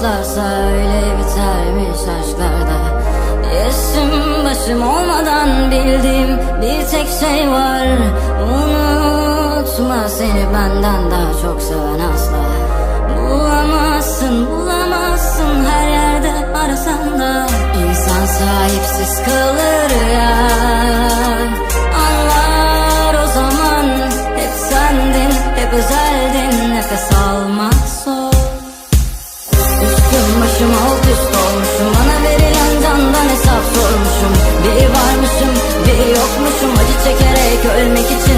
başlarsa öyle bitermiş aşklarda Yaşım başım olmadan bildiğim bir tek şey var. Unutma seni benden daha çok seven asla. Bulamazsın bulamazsın her yerde arasan da. İnsan sahipsiz kalır ya. Üst olmuşum Bana verilen candan hesap sormuşum. Bir varmışım bir yokmuşum. Acı çekerek ölmek için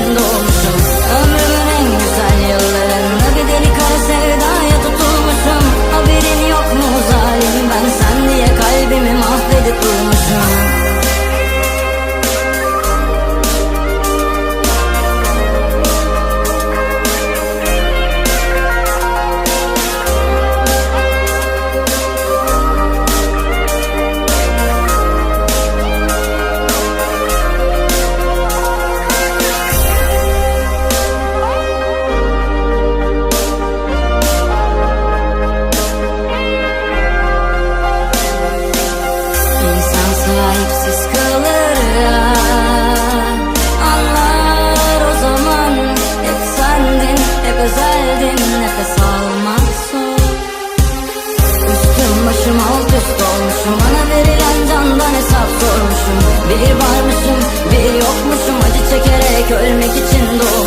sormuşum Bir varmışım,